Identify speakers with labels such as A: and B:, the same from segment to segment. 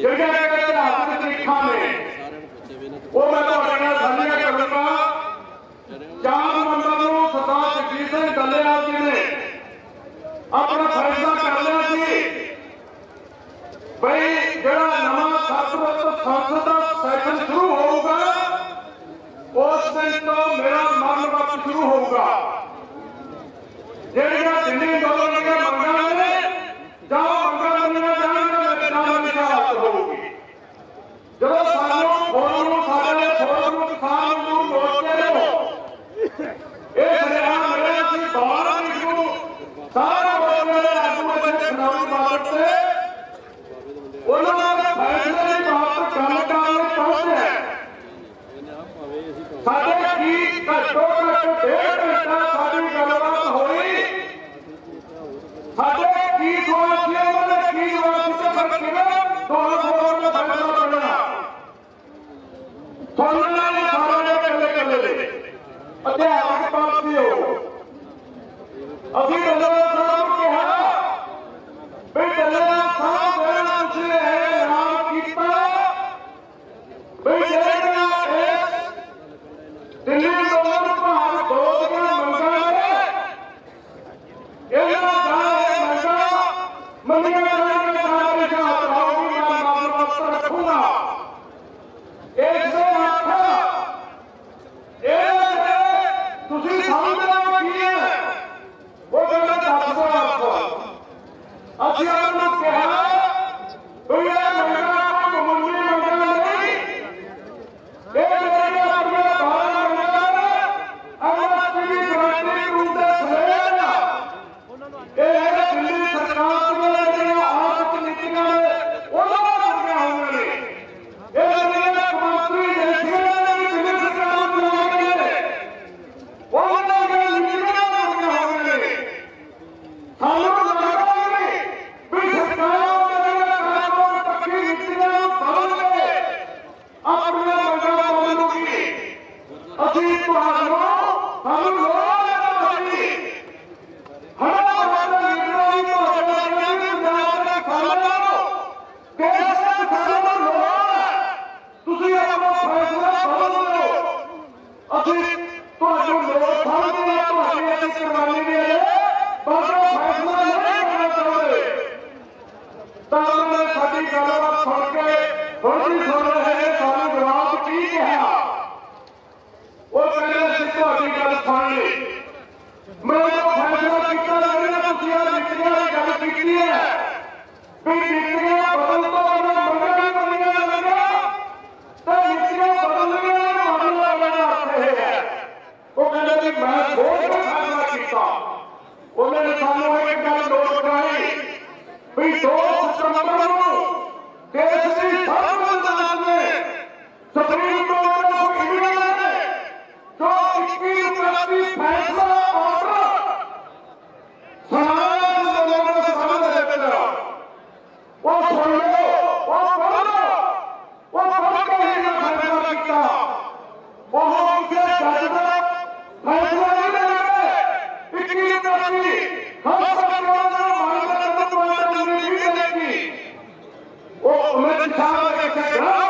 A: ਜਿਹੜੀਆਂ ਕਿ ਇਤਿਹਾਸਕ ਤਰੀਖਾਂ ਨੇ। ਉਹ ਮੈਂ ਤੁਹਾਡੇ ਨਾਲ ਸਾਂਝੀਆਂ ਕਰੂੰਗਾ ਚਾਰ ਨੰਬਰ ਨੂੰ ਸਰਦਾਰ ਜਗਜੀਤ ਸਿੰਘ ਡੱਲੇਵਾਲ ਜੀ ਨੇ ਆਪਣਾ ਸਾਰਾ ਮੋਰਚੇ ਆਗੂ ਇੱਥੇ ਚੁਣਾਵੀ ਬਾਬਤ ਉਹਨਾਂ ਦੇ ਫੈਸਲੇ ਦੀ ਬਾਬਤ ਗੱਲ ਸਾਡੇ ਕੀ ਘੱਟੋ ਘੱਟ ਡੇਢ ਘੰਟਾ ਸਾਡੀ ਗੱਲਬਾਤ ਹੋਈ। ਸਾਡੇ ਕੀ ਸਵਾਲ ਉਹਨਾਂ ਦੇ ਕੀ ਜਵਾਬ ਸੀ ਪਰ ਕਿਵੇਂ ਦਾ ਫੈਸਲਾ ਕਰਨਾ ਸੁਣਨਾ ਨਹੀਂ ਸਾਰੇ ਇਕੱਲੇ ਇਕੱਲੇ ਦੇ ਅਧਿਆਪਕ My ਸਾਹਮਣੇ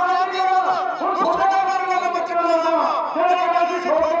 A: Lord.